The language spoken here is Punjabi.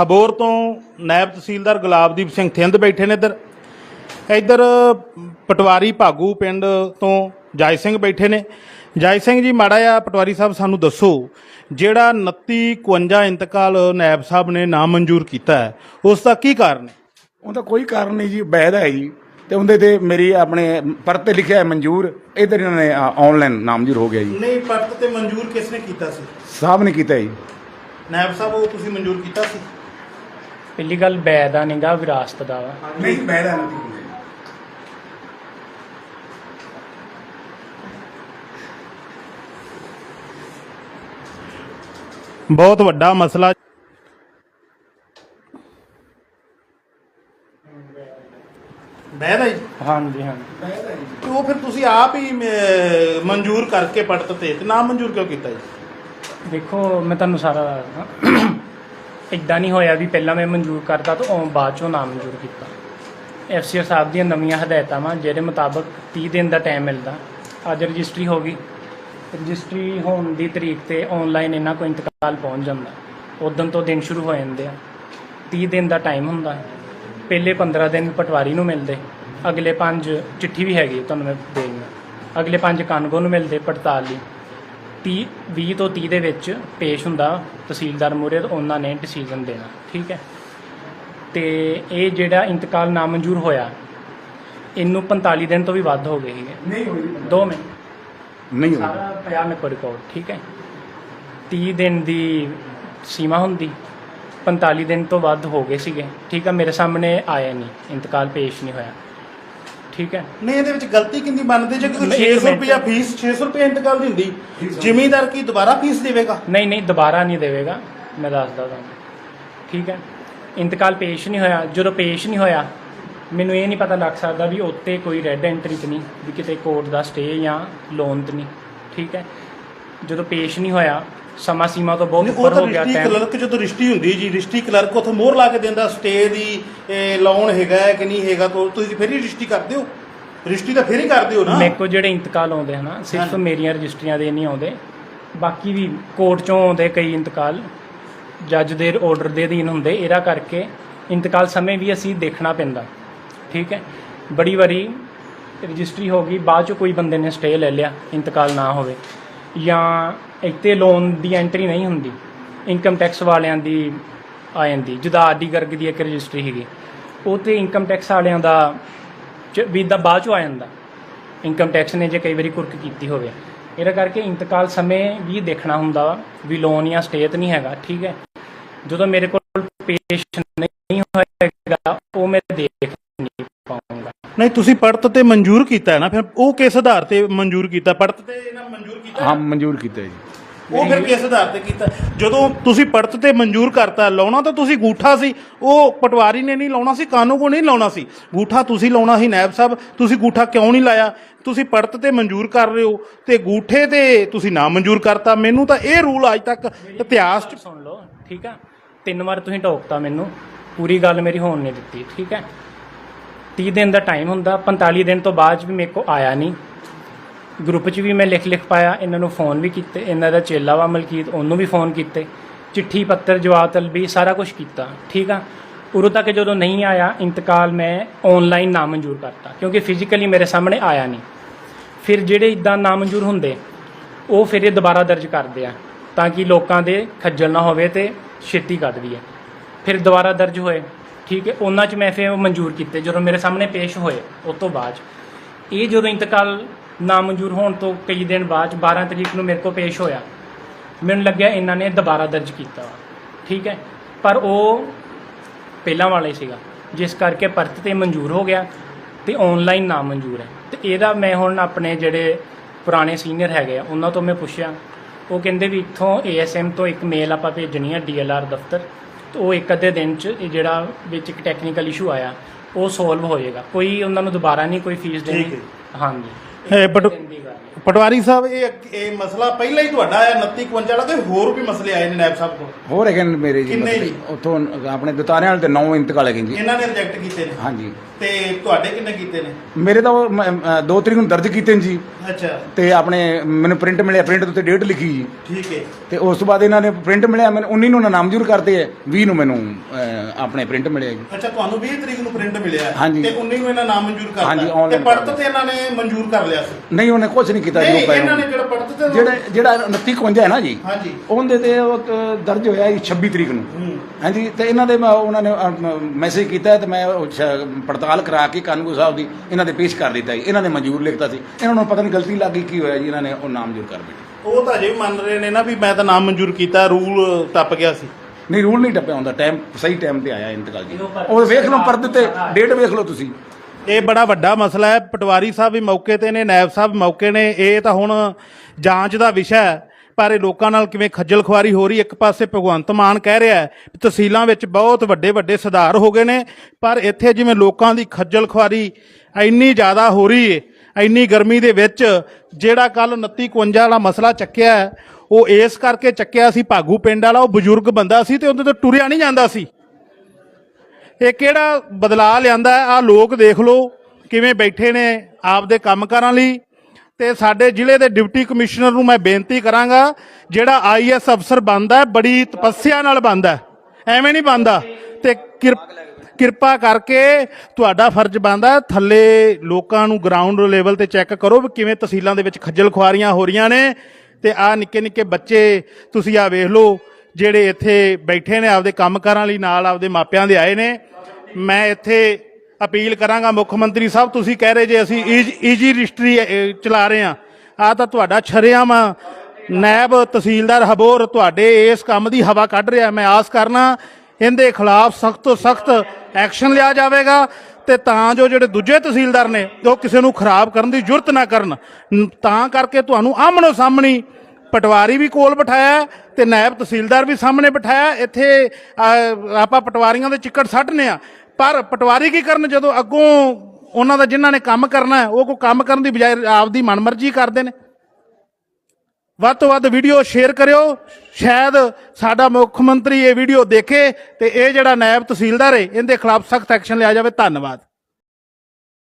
ਹਬੋਰ ਤੋਂ ਨਾਇਬ ਤਹਿਸੀਲਦਾਰ ਗੁਲਾਬਦੀਪ ਸਿੰਘ ਥਿੰਦ ਬੈਠੇ ਨੇ ਇੱਧਰ। ਇੱਧਰ ਪਟਵਾਰੀ ਭਾਗੂ ਪਿੰਡ ਤੋਂ ਜੈ ਸਿੰਘ ਬੈਠੇ ਨੇ। ਜੈ ਸਿੰਘ ਜੀ ਮਾੜਾ ਜਿਹਾ ਪਟਵਾਰੀ ਸਾਹਿਬ ਸਾਨੂੰ ਦੱਸੋ ਜਿਹੜਾ 2951 ਇੰਤਕਾਲ ਨਾਇਬ ਸਾਹਿਬ ਨੇ ਨਾ ਮਨਜ਼ੂਰ ਕੀਤਾ ਹੈ ਉਸ ਦਾ ਕੀ ਕਾਰਨ ਹੈ? ਉਹਦਾ ਕੋਈ ਕਾਰਨ ਨਹੀਂ ਜੀ ਵੈਦ ਹੈ ਜੀ। ਤੇ ਉਹਦੇ ਤੇ ਮੇਰੀ ਆਪਣੇ ਪਰਤ ਤੇ ਲਿਖਿਆ ਹੈ ਮਨਜ਼ੂਰ ਇਧਰ ਇਹਨਾਂ ਨੇ ਆਨਲਾਈਨ ਨਾਮਜ਼ੂਰ ਹੋ ਗਿਆ ਜੀ। ਨਹੀਂ ਪਰਤ ਤੇ ਮਨਜ਼ੂਰ ਕਿਸ ਨੇ ਕੀਤਾ ਸੀ? ਸਾਹਿਬ ਨੇ ਕੀਤਾ ਜੀ। ਨਾਇਬ ਸਾਹਿਬ ਉਹ ਤੁਸੀਂ ਮਨਜ਼ੂਰ ਕੀਤਾ ਸੀ? ਪਹਿਲੀ ਗੱਲ ਬੈ ਦਾ ਨਿਗਾ ਵਿਰਾਸਤ ਦਾ ਵਾ। ਨਹੀਂ ਹੈ ਨਹੀਂ ਬਹੁਤ ਵੱਡਾ ਮਸਲਾ। ਬਹਿਦਾ ਜੀ ਹਾਂਜੀ ਹਾਂਜੀ। ਤੇ ਉਹ ਫਿਰ ਤੁਸੀਂ ਆਪ ਹੀ ਮ- ਮਨਜ਼ੂਰ ਕਰਕੇ ਪੜਤ ਤੇ ਤੇ ਨਾ ਮਨਜ਼ੂਰ ਕਿਉਂ ਕੀਤਾ ਜੀ? ਦੇਖੋ, ਮੈਂ ਤੁਹਾਨੂੰ ਸਾਰਾ ਦੱਸਦਾ ਇਦਾਂ ਨਹੀਂ ਹੋਇਆ ਵੀ ਪਹਿਲਾਂ ਮੈਂ ਮਨਜ਼ੂਰ ਕਰਤਾ ਤਾਂ ਉਹ ਬਾਅਦ ਚੋਂ ਨਾ ਮਨਜ਼ੂਰ ਕੀਤਾ। ਐਫਸੀਆਰ ਸਾਹਿਬ ਦੀਆਂ ਨਵੀਆਂ ਹਦਾਇਤਾਂ ਵਾਂ ਜਿਹਦੇ ਮੁਤਾਬਕ 30 ਦਿਨ ਦਾ ਟਾਈਮ ਮਿਲਦਾ। ਅੱਜ ਰਜਿਸਟਰੀ ਹੋ ਗਈ। ਰਜਿਸਟਰੀ ਹੋਣ ਦੀ ਤਰੀਕ ਤੇ ਆਨਲਾਈਨ ਇਹਨਾਂ ਕੋ ਇੰਤਕਾਲ ਪਹੁੰਚ ਜਾਂਦਾ। ਉਦੋਂ ਤੋਂ ਦਿਨ ਸ਼ੁਰੂ ਹੋ ਜਾਂਦੇ ਆ। 30 ਦਿਨ ਦਾ ਟਾਈਮ ਹੁੰਦਾ। ਪਹਿਲੇ 15 ਦਿਨ ਪਟਵਾਰੀ ਨੂੰ ਮਿਲਦੇ। ਅਗਲੇ 5 ਚਿੱਠੀ ਵੀ ਹੈਗੀ ਤੁਹਾਨੂੰ ਮੈਂ ਦੇਵਾਂਗਾ ਅਗਲੇ 5 ਕਾਨੂੰਗੋ ਨੂੰ ਮਿਲਦੇ, ਪੜਤਾਲ ਲਈ। 30 20 ਤੋਂ 30 ਦੇ ਵਿੱਚ ਪੇਸ਼ ਹੁੰਦਾ ਤਹਿਸੀਲਦਾਰ ਮੂਹਰੇ ਤੇ ਉਹਨਾਂ ਨੇ ਡਿਸੀਜਨ ਦੇਣਾ ਠੀਕ ਹੈ। ਤੇ ਇਹ ਜਿਹੜਾ ਇੰਤਕਾਲ ਨਾਮਨਜ਼ੂਰ ਹੋਇਆ ਇਹਨੂੰ 45 ਦਿਨ ਤੋਂ ਵੀ ਵੱਧ ਹੋ ਗਏ ਸੀਗੇ। ਨਹੀਂ ਹੋਈ 2 ਮਿੰਟ ਨਹੀਂ ਹੋਈ। ਸਾਰਾ ਪਿਆ ਮੇਰੇ ਕੋਲ ਰਿਕਾਰਡ ਠੀਕ ਹੈ। 30 ਦਿਨ ਦੀ ਸੀਮਾ ਹੁੰਦੀ 45 ਦਿਨ ਤੋਂ ਵੱਧ ਹੋ ਗਏ ਸੀਗੇ ਠੀਕ ਹੈ। ਮੇਰੇ ਸਾਹਮਣੇ ਆਇਆ ਨਹੀਂ ਇੰਤਕਾਲ ਪੇਸ਼ ਨਹੀਂ ਹੋਇਆ। ਠੀਕ ਹੈ। ਨਹੀਂ ਇਹਦੇ ਵਿੱਚ ਗਲਤੀ ਕਿੰਦੀ ਬਣਦੀ? ਜੇ ਕੋਈ ਇੱਕ 600 ਮਿੰਟ। ਰੁਪਇਆ ਫੀਸ 600 ਰੁਪਇਆ ਇੰਤਕਾਲ ਦੀ ਹੁੰਦੀ ਜ਼ਿਮੀਂਦਾਰ ਕੀ ਦੁਬਾਰਾ ਫੀਸ ਦੇਵੇਗਾ? ਨਹੀਂ ਨਹੀਂ ਦੁਬਾਰਾ ਨਹੀਂ ਦੇਵੇਗਾ। ਮੈਂ ਦੱਸਦਾ ਤੁਹਾਨੂੰ। ਠੀਕ ਹੈ। ਇੰਤਕਾਲ ਪੇਸ਼ ਨਹੀਂ ਹੋਇਆ। ਜਦੋਂ ਪੇਸ਼ ਨਹੀਂ ਹੋਇਆ ਮੈਨੂੰ ਇਹ ਨਹੀਂ ਪਤਾ ਲੱਗ ਸਕਦਾ ਵੀ ਉੱਤੇ ਕੋਈ ਰੈੱਡ ਐਂਟਰੀ ਤੇ ਨਹੀਂ ਵੀ ਕਿਤੇ ਕੋਰਟ ਦਾ ਸਟੇ ਜਾਂ ਲੋਨ ਤੇ ਨਹੀਂ। ਠੀਕ ਹੈ। ਜਦੋਂ ਪੇਸ਼ ਨਹੀਂ ਹੋਇਆ ਸਮਾਂ ਸੀਮਾ ਤੋਂ ਬਹੁਤ ਉੱਪਰ ਹੋ ਗਿਆ ਟਾਈਮ ਕਲਰਕ ਜਦੋਂ ਰਿਸ਼ਤੀ ਹੁੰਦੀ ਜੀ ਰਿਸ਼ਤੀ ਕਲਰਕ ਉੱਥੇ ਮੋਹਰ ਲਾ ਕੇ ਦਿੰਦਾ ਸਟੇ ਦੀ ਲੋਨ ਹੈਗਾ ਕਿ ਨਹੀਂ ਹੈਗਾ ਤਾਂ ਤੁਸੀਂ ਫਿਰ ਹੀ ਰਿਸ਼ਤੀ ਕਰਦੇ ਹੋ। ਰਿਸ਼ਤੀ ਤਾਂ ਫਿਰ ਹੀ ਕਰਦੇ ਹੋ ਨਾ। ਮੇਰੇ ਕੋਲ ਜਿਹੜੇ ਇੰਤਕਾਲ ਆਉਂਦੇ ਹਨ ਸਿਰਫ ਹਾਂਜੀ। ਮੇਰੀਆਂ ਰਜਿਸਟਰੀਆਂ ਦੇ ਨਹੀਂ ਆਉਂਦੇ। ਬਾਕੀ ਵੀ ਕੋਰਟ ਚੋਂ ਆਉਂਦੇ ਕਈ ਇੰਤਕਾਲ। ਜੱਜ ਦੇ ਆਰਡਰ ਦੇ ਅਧੀਨ ਹੁੰਦੇ। ਇਹਦਾ ਕਰਕੇ ਇੰਤਕਾਲ ਸਮੇਂ ਵੀ ਅਸੀਂ ਦੇਖਣਾ ਪੈਂਦਾ। ਠੀਕ ਹੈ? ਬੜੀ ਵਾਰੀ ਰਜਿਸਟਰੀ ਹੋ ਗਈ ਬਾਅਦ ਚ ਕੋਈ ਬੰਦੇ ਨੇ ਸਟੇ ਲੈ ਲਿਆ ਇੰਤਕਾਲ ਨਾ ਹੋਵੇ। ਜਾਂ ਇੱਥੇ ਲੋਨ ਦੀ ਐਂਟਰੀ ਨਹੀਂ ਹੁੰਦੀ। ਇਨਕਮ ਟੈਕਸ ਵਾਲਿਆਂ ਦੀ ਆ ਜਾਂਦੀ। ਜੁਦਾ ਆਡੀ ਗਰਗ ਦੀ ਇੱਕ ਰਜਿਸਟਰੀ ਹੈਗੀ। ਉਹ ਤੇ ਇਨਕਮ ਟੈਕਸ ਵਾਲਿਆਂ ਦਾ ਚ- ਵੀ ਦਾ ਬਾਅਦ ਚੋਂ ਆ ਜਾਂਦਾ। ਇਨਕਮ ਟੈਕਸ ਨੇ ਜੇ ਕਈ ਵਾਰੀ ਕੁਰਕ ਕੀਤੀ ਹੋਵੇ। ਇਹਦਾ ਕਰਕੇ ਇੰਤਕਾਲ ਸਮੇਂ ਵੀ ਦੇਖਣਾ ਹੁੰਦਾ ਵਾ ਵੀ ਲੋਨ ਜਾਂ ਸਟੇਟ ਨਹੀਂ ਹੈਗਾ ਠੀਕ ਹੈ। ਜਦੋਂ ਮੇਰੇ ਕੋਲ ਪੇਸ਼ ਨਹੀਂ ਹੋਏਗਾ ਉਹ ਮੈਂ ਦੇਖ ਨਹੀਂ ਪਾਉਂਗਾ। ਨਹੀਂ ਤੁਸੀਂ ਪੜਤ ਤੇ ਮਨਜ਼ੂਰ ਕੀਤਾ ਹੈ ਨਾ ਫਿਰ ਉਹ ਕਿਸ ਆਧਾਰ ਤੇ ਮਨਜ਼ੂਰ ਕੀਤਾ? ਪੜਤ ਤੇ ਇਹਨਾਂ ਮਨਜ਼ੂਰ ਕੀਤਾ ਹਾਂ? ਮਨਜ਼ੂਰ ਕੀਤਾ ਜੀ। ਉਹ ਫਿਰ ਕਿਸ ਆਧਾਰ ਤੇ ਕੀਤਾ? ਜਦੋਂ ਤੁਸੀਂ ਪੜਤ ਤੇ ਮਨਜ਼ੂਰ ਕਰਤਾ ਲਾਉਣਾ ਤਾਂ ਤੁਸੀਂ ਗੂਠਾ ਸੀ। ਉਹ ਪਟਵਾਰੀ ਨੇ ਨਹੀਂ ਲਾਉਣਾ ਸੀ ਕਾਨੂੰ ਕੋ ਨਹੀਂ ਲਾਉਣਾ ਸੀ। ਗੂਠਾ ਤੁਸੀਂ ਲਾਉਣਾ ਸੀ ਨਾਇਬ ਸਾਹਿਬ ਤੁਸੀਂ ਗੂਠਾ ਕਿਉਂ ਨਹੀਂ ਲਾਇਆ? ਤੁਸੀਂ ਪੜਤ ਤੇ ਮਨਜ਼ੂਰ ਕਰ ਰਹੇ ਹੋ ਤੇ ਗੂਠੇ ਤੇ ਤੁਸੀਂ ਨਾ ਮਨਜ਼ੂਰ ਕਰਤਾ। ਮੈਨੂੰ ਤਾਂ ਇਹ ਰੂਲ ਅੱਜ ਤੱਕ ਇਤਿਹਾਸ 'ਚ ਸੁਣ ਲਓ ਠੀਕ ਆ? ਤਿੰਨ ਵਾਰ ਤੁਸੀਂ ਟੋਕਤਾ ਮੈਨੂੰ। ਪੂਰੀ ਗੱਲ ਮੇਰੀ ਹੋਣ ਨਹੀਂ ਦਿੱਤੀ ਠੀਕ ਹੈ 30 ਦਿਨ ਦਾ ਟਾਈਮ ਹੁੰਦਾ 45 ਦਿਨ ਤੋਂ ਬਾਅਦ ਵੀ ਮੇਰੇ ਕੋ ਆਇਆ ਨਹੀਂ। ਗਰੁੱਪ 'ਚ ਵੀ ਮੈਂ ਲਿਖ ਲਿਖ ਪਾਇਆ, ਇਹਨਾਂ ਨੂੰ ਫੋਨ ਵੀ ਕੀਤੇ, ਇਹਨਾਂ ਦਾ ਚੇਲਾ ਵਾ ਮਲਕੀਤ, ਉਹਨੂੰ ਵੀ ਫੋਨ ਕੀਤੇ, ਚਿੱਠੀ, ਪੱਤਰ, ਜਵਾਬ, ਤਲਬੀ, ਸਾਰਾ ਕੁਝ ਕੀਤਾ, ਠੀਕ ਆ? ਉਦੋਂ ਤੱਕ ਜਦੋਂ ਨਹੀਂ ਆਇਆ, ਇੰਤਕਾਲ ਮੈਂ ਆਨਲਾਈਨ ਨਾਮਨਜ਼ੂਰ ਕਰਤਾ, ਕਿਉਂਕਿ ਫਿਜ਼ੀਕਲੀ ਮੇਰੇ ਸਾਹਮਣੇ ਆਇਆ ਨਹੀਂ। ਫਿਰ ਜਿਹੜੇ ਇਦਾਂ ਨਾਮਨਜ਼ੂਰ ਹੁੰਦੇ, ਉਹ ਫਿਰ ਇਹ ਦੁਬਾਰਾ ਦਰਜ ਕਰਦੇ ਆ, ਤਾਂ ਕਿ ਲੋਕਾਂ ਦੇ ਖੱਜਲ ਨਾ ਹੋਵੇ ਤੇ ਛੇਤੀ ਕੱਢਦੀ ਹੈ ਫਿਰ ਦੁਬਾਰਾ ਦਰਜ ਹੋਏ, ਠੀਕ ਹੈ, ਉਹਨਾਂ 'ਚ ਮੈਂ ਫਿਰ ਉਹ ਮਨਜ਼ੂਰ ਕੀਤੇ, ਜਦੋਂ ਮੇਰੇ ਸਾਹਮਣੇ ਪੇਸ਼ ਹੋਏ ਉਸ ਤੋਂ ਬਾਅਦ 'ਚ। ਇਹ ਜਦੋਂ ਇੰਤਕਾਲ ਨਾਮਨਜ਼ੂਰ ਹੋਣ ਤੋਂ ਕਈ ਦਿਨ ਬਾਅਦ 'ਚ 12 ਤਰੀਕ ਨੂੰ ਮੇਰੇ ਕੋਲ ਪੇਸ਼ ਹੋਇਆ। ਮੈਨੂੰ ਲੱਗਿਆ ਇਹਨਾਂ ਨੇ ਦੁਬਾਰਾ ਦਰਜ ਕੀਤਾ ਠੀਕ ਹੈ? ਪਰ ਉਹ ਪਹਿਲਾਂ ਵਾਲਾ ਸੀਗਾ ਜਿਸ ਕਰਕੇ ਪਰਤ ਤੇ ਮਨਜ਼ੂਰ ਹੋ ਗਿਆ ਤੇ ਆਨਲਾਈਨ ਨਾ ਮਨਜ਼ੂਰ ਹੈ। ਤੇ ਇਹਦਾ ਮੈਂ ਹੁਣ ਆਪਣੇ ਜਿਹੜੇ ਪੁਰਾਣੇ ਸੀਨੀਅਰ ਹੈਗੇ ਆ ਉਹਨਾਂ ਤੋਂ ਮੈਂ ਪੁੱਛਿਆ। ਉਹ ਕਹਿੰਦੇ ਵੀ ਇੱਥੋਂ ਏਐਸਐਮ ਤੋਂ ਇੱਕ ਮੇਲ ਆਪਾਂ ਭੇਜਣੀ ਆ ਡੀਐਲਆਰ ਦਫ਼ਤਰ। ਤੇ ਉਹ ਇੱਕ ਅੱਧੇ ਦਿਨ ਚ ਇਹ ਜਿਹੜਾ ਵਿੱਚ ਇੱਕ ਟੈਕਨੀਕਲ ਇਸ਼ੂ ਆਇਆ ਉਹ ਸੋਲਵ ਹੋ ਜਾਏਗਾ ਕੋਈ ਉਹਨਾਂ ਨੂੰ ਦੁਬਾਰਾ ਨਹੀਂ ਕੋਈ ਫੀਸ ਦੇਣੀ। ਹਾਂਜੀ। ਇਹ ਪਟ- ਹੈ। ਪਟਵਾਰੀ ਸਾਹਿਬ ਇਹ ਇਹ ਮਸਲਾ ਪਹਿਲਾਂ ਹੀ ਤੁਹਾਡਾ ਆਇਆ 29 51 ਵਾਲਾ ਕਿ ਹੋਰ ਵੀ ਮਸਲੇ ਆਏ ਨੇ ਨਾਇਬ ਸਾਹਿਬ ਕੋਲ? ਹੋਰ ਹੈਗੇ ਨੇ ਮੇਰੇ ਜੀ ਕਿੰਨੇ। ਜੀ? ਉੱਥੋਂ ਆਪਣੇ ਦਤਾਰਿਆਂ ਵਾਲੇ ਤੇ ਨੌ ਇੰਤਕਾਲ ਹੈਗੇ ਜੀ। ਇਹਨਾਂ ਨੇ ਰਿਜੈਕਟ ਕੀਤੇ ਨੇ? ਹਾਂਜੀ। ਤੇ ਤੁਹਾਡੇ ਕਿੰਨੇ ਕੀਤੇ ਨੇ? ਮੇਰੇ ਤਾਂ ਉਹ ਮ- ਅ, ਦੋ ਤਰੀਕ ਨੂੰ ਦਰਜ ਕੀਤੇ ਨੇ ਜੀ। ਅੱਛਾ। ਤੇ ਆਪਣੇ ਮੈਨੂੰ ਪ੍ਰਿੰਟ ਮਿਲਿਆ ਪ੍ਰਿੰਟ ਉੱਤੇ ਡੇਟ ਲਿਖੀ ਜੀ। ਠੀਕ ਹੈ। ਤੇ ਉਸ ਤੋਂ ਬਾਅਦ ਇਹਨਾਂ ਨੇ ਪ੍ਰਿੰਟ ਮਿਲਿਆ ਮੈਨੂੰ 19 ਨੂੰ ਨਾਮਜ਼ੂਰ ਕਰਤੇ ਹੈ 20 ਨੂੰ ਮੈਨੂੰ ਅ, ਆਪਣੇ ਪ੍ਰਿੰਟ ਮਿਲਿਆ ਜੀ। ਅੱਛਾ ਤੁਹਾਨੂੰ 20 ਤਰੀਕ ਨੂੰ ਪ੍ਰਿੰਟ ਮਿਲਿਆ। ਹਾਂਜੀ। ਤੇ 19 ਨੂੰ ਇਹਨਾਂ ਨਾਮ ਮਨਜ਼ੂਰ ਕਰਤਾ। ਹਾਂਜੀ, ਤੇ ਪੜਤ ਤੇ ਇਹਨਾਂ ਨੇ ਮਨਜ਼ੂਰ ਕਰ ਲਿਆ। ਸੀ। ਨਹੀਂ ਉਹਨੇ ਕੁਝ ਨਹੀਂ ਕੀਤਾ ਜੀ ਨਹੀਂ ਉਹ ਇਹਨਾਂ ਨੇ ਜਿਹੜਾ ਪੜਤ ਤੇ ਜਿਹੜਾ ਜਿਹੜਾ 29 51 ਹੈ ਨਾ ਜੀ ਹਾਂਜੀ। ਉਹਦੇ ਤੇ ਉਹ ਦਰਜ ਹੋਇਆ ਜੀ 26 ਤਰੀਕ ਨੂੰ। ਹਾਂਜੀ ਤੇ ਇਹਨਾਂ ਦੇ ਮੈਂ ਉਹਨਾਂ ਨੇ ਮੈਸੇਜ ਕੀਤਾ ਤੇ ਮੈਂ ਪੜਤਾਲ ਕਰਾ ਕੇ ਕਾਨੂੰਗੋ ਸਾਹਿਬ ਦੀ ਇਹਨਾਂ ਦੇ ਪੇਸ਼ ਕਰ ਦਿੱਤਾ ਜੀ। ਇਹਨਾਂ ਨੇ ਮਨਜ਼ੂਰ ਲਿਖਤਾ ਸੀ। ਇਹਨਾਂ ਨੂੰ ਪਤਾ ਨਹੀਂ ਗਲਤੀ ਲੱਗ ਗਈ ਕੀ ਹੋਇਆ ਜੀ ਇਹਨਾਂ ਨੇ ਉਹ ਨਾਮਜ਼ੂਰ ਕਰ ਦਿੱਤਾ। ਉਹ ਤਾਂ ਅਜੇ ਵੀ ਮੰਨ ਰਹੇ ਨੇ ਨਾ ਵੀ ਮੈਂ ਤਾਂ ਨਾਮ ਮਨਜ਼ੂਰ ਕੀਤਾ ਰੂਲ ਟੱਪ ਗਿਆ ਸੀ। ਨਹੀਂ ਰੂਲ ਨਹੀਂ ਟੱਪਿਆ ਹੁੰਦਾ ਟਾਈਮ ਸਹੀ ਟਾਈਮ ਤੇ ਆਇਆ ਇੰਤਕਾਲ ਜੀ। ਉਹ ਵੇਖ ਲਓ ਪਰਦੇ ਤੇ ਡੇਟ ਵੇਖ ਲਓ ਤੁਸੀਂ। ਇਹ ਬੜਾ ਵੱਡਾ ਮਸਲਾ ਹੈ। ਪਟਵਾਰੀ ਸਾਹਿਬ ਵੀ ਮੌਕੇ ਤੇ ਨੇ, ਨਾਇਬ ਸਾਹਿਬ ਮੌਕੇ ਨੇ। ਇਹ ਤਾਂ ਹੁਣ ਜਾਂਚ ਦਾ ਵਿਸ਼ਾ ਹੈ, ਪਰ ਇਹ ਲੋਕਾਂ ਨਾਲ ਕਿਵੇਂ ਖੱਜਲ ਖੁਆਰੀ ਹੋ ਰਹੀ ਇੱਕ ਪਾਸੇ ਭਗਵੰਤ ਮਾਨ ਕਹਿ ਰਿਹਾ ਹੈ ਤਹਿਸੀਲਾਂ ਵਿੱਚ ਬਹੁਤ ਵੱਡੇ ਵੱਡੇ ਸੁਧਾਰ ਹੋ ਗਏ ਨੇ, ਪਰ ਇੱਥੇ ਜਿਵੇਂ ਲੋਕਾਂ ਦੀ ਖੱਜਲ ਖੁਆਰੀ ਇੰਨੀ ਜ਼ਿਆਦਾ ਹੋ ਰਹੀ ਹੈ, ਇੰਨੀ ਗਰਮੀ ਦੇ ਵਿੱਚ, ਜਿਹੜਾ ਕੱਲ 29 51 ਵਾਲਾ ਮਸਲਾ ਚੱਕਿਆ ਉਹ ਇਸ ਕਰਕੇ ਚੱਕਿਆ ਸੀ, ਭਾਗੂ ਪਿੰਡ ਵਾਲਾ, ਉਹ ਬਜ਼ੁਰਗ ਬੰਦਾ ਸੀ ਤੇ ਉਹਦੇ ਤੋਂ ਟੁਰਿਆ ਨਹੀਂ ਜਾਂਦਾ ਸੀ। ਇਹ ਕਿਹੜਾ ਬਦਲਾਅ ਲਿਆਂਦਾ ਆ ਲੋਕ ਦੇਖ ਲਓ ਕਿਵੇਂ ਬੈਠੇ ਨੇ ਆਪਦੇ ਕੰਮਕਾਰਾਂ ਲਈ। ਤੇ ਸਾਡੇ ਜ਼ਿਲ੍ਹੇ ਦੇ ਡਿਪਟੀ ਕਮਿਸ਼ਨਰ ਨੂੰ ਮੈਂ ਬੇਨਤੀ ਕਰਾਂਗਾ, ਜਿਹੜਾ ਆਈਐਸ ਅਫਸਰ ਬਣਦਾ ਬੜੀ ਤਪੱਸਿਆ ਨਾਲ ਬਣਦਾ ਐਵੇਂ ਨਹੀਂ ਬਣਦਾ। ਤੇ ਕਿਰਪ- ਕਿਰਪਾ ਕਰਕੇ ਤੁਹਾਡਾ ਫਰਜ਼ ਬਣਦਾ ਥੱਲੇ ਲੋਕਾਂ ਨੂੰ ਗਰਾਊਂਡ ਲੈਵਲ ਤੇ ਚੈੱਕ ਕਰੋ ਵੀ ਕਿਵੇਂ ਤਹਿਸੀਲਾਂ ਦੇ ਵਿੱਚ ਖੱਜਲ ਖੁਆਰੀਆਂ ਹੋ ਰਹੀਆਂ ਨੇ। ਤੇ ਆ ਨਿੱਕੇ ਨਿੱਕੇ ਬੱਚੇ, ਤੁਸੀਂ ਆ ਵੇਖ ਲਓ, ਜਿਹੜੇ ਇੱਥੇ ਬੈਠੇ ਨੇ, ਆਪਦੇ ਕੰਮਕਾਰਾਂ ਲਈ ਨਾਲ ਆਪਦੇ ਮਾਪਿਆਂ ਦੇ ਆਏ ਨੇ। ਮੈਂ ਇੱਥੇ ਅਪੀਲ ਕਰਾਂਗਾ ਮੁੱਖ ਮੰਤਰੀ ਸਾਹਿਬ, ਤੁਸੀਂ ਕਹਿ ਰਹੇ ਜੇ ਅਸੀਂ ਈਜੀ ਰਜਿਸਟਰੀ ਚਲਾ ਰਹੇ ਆ ਆ ਤਾਂ ਤੁਹਾਡਾ ਛਰਿਆਮ ਨਾਇਬ ਤਹਿਸੀਲਦਾਰ ਹਬੋਰ, ਤੁਹਾਡੇ ਇਸ ਕੰਮ ਦੀ ਹਵਾ ਕੱਢ ਰਿਹਾ। ਮੈਂ ਆਸ ਕਰਨਾ, ਇਹਦੇ ਖਿਲਾਫ ਸਖਤ ਤੋਂ ਸਖਤ ਐਕਸ਼ਨ ਲਿਆ ਜਾਵੇਗਾ ਤੇ ਤਾਂ ਜੋ ਜਿਹੜੇ ਦੂਜੇ ਤਹਿਸੀਲਦਾਰ ਨੇ, ਉਹ ਕਿਸੇ ਨੂੰ ਖਰਾਬ ਕਰਨ ਦੀ ਜ਼ਰੂਰਤ ਨਾ ਕਰਨ। ਤਾਂ ਕਰਕੇ ਤੁਹਾਨੂੰ ਆਮਣੋ ਸਾਹਮਣੀ ਪਟਵਾਰੀ ਵੀ ਕੋਲ ਬਿਠਾਇਆ ਹੈ ਤੇ ਨਾਇਬ ਤਹਿਸੀਲਦਾਰ ਵੀ ਸਾਹਮਣੇ ਬਿਠਾਇਆ ਇੱਥੇ ਆਪਾਂ ਪਟਵਾਰੀਆਂ ਦੇ ਚਿੱਕੜ ਸੱਟਨੇ ਆ। ਪਰ ਪਟਵਾਰੀ ਕੀ ਕਰਨ ਜਦੋਂ ਅੱਗੋਂ ਉਹਨਾਂ ਦਾ ਜਿਨ੍ਹਾਂ ਨੇ ਕੰਮ ਕਰਨਾ ਉਹ ਕੋ ਕੰਮ ਕਰਨ ਦੀ ਬਜਾਏ ਆਪਦੀ ਮਨਮਰਜ਼ੀ ਕਰਦੇ ਨੇ? ਵੱਧ ਤੋਂ ਵੱਧ ਵੀਡੀਓ ਸ਼ੇਅਰ ਕਰਿਓ। ਸ਼ਾਇਦ ਸਾਡਾ ਮੁੱਖ ਮੰਤਰੀ ਇਹ ਵੀਡੀਓ ਦੇਖੇ ਤੇ ਇਹ ਜਿਹੜਾ ਨਾਇਬ ਤਹਿਸੀਲਦਾਰ ਹੈ, ਇਹਦੇ ਖਿਲਾਫ ਸਖਤ ਐਕਸ਼ਨ ਲਿਆ ਜਾਵੇ। ਧੰਨਵਾਦ।